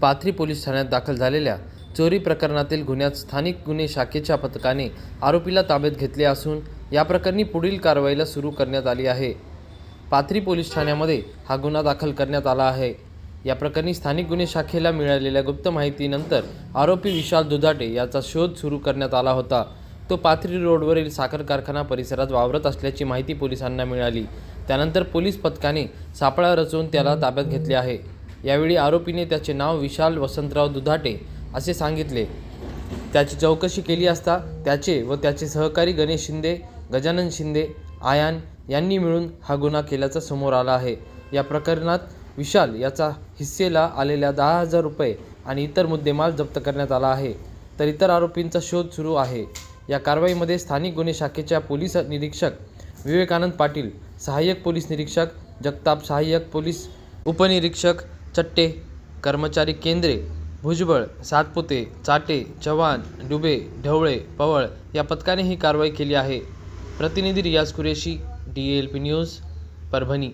Pathri police ठाण्यात दाखल झालेल्या चोरी प्रकरणातील गुन्ह्यात स्थानिक गुन्हे शाखेच्या पथकाने आरोपीला ताब्यात घेतले असून या प्रकरणी पुढील कारवाईला सुरू करण्यात आली आहे. पाथरी पोलीस ठाण्यामध्ये हा गुन्हा दाखल करण्यात आला आहे. या प्रकरणी स्थानिक गुन्हे शाखेला मिळालेल्या गुप्त माहितीनंतर आरोपी विशाल दुधाटे याचा शोध सुरू करण्यात आला होता. तो पाथरी रोडवरील साखर कारखाना परिसरात वावरत असल्याची माहिती पोलिसांना मिळाली. त्यानंतर पोलीस पथकाने सापळा रचून त्याला ताब्यात घेतले आहे. यावेळी आरोपीने त्याचे नाव विशाल वसंतराव दुधाटे असे सांगितले. त्याची चौकशी केली असता त्याचे व त्याचे सहकारी गणेश शिंदे गजानन शिंदे आयान यांनी मिळून हा गुन्हा केल्याचा समोर आला आहे. या प्रकरणात विशाल याचा हिस्सेला आलेल्या दहा हजार रुपये आणि इतर मुद्देमाल जप्त करण्यात आला आहे तर इतर आरोपींचा शोध सुरू आहे. या कारवाईमध्ये स्थानिक गुन्हे शाखेच्या पोलीस निरीक्षक विवेकानंद पाटील सहाय्यक पोलीस निरीक्षक जगताप सहाय्यक पोलीस उपनिरीक्षक चट्टे कर्मचारी केंद्रे भुजबळ सातपुते चाटे चव्हाण डुबे ढवळे पवळ या पथकाने ही कारवाई केली आहे. प्रतिनिधी Riyaz Qureshi D L P news Parbhani.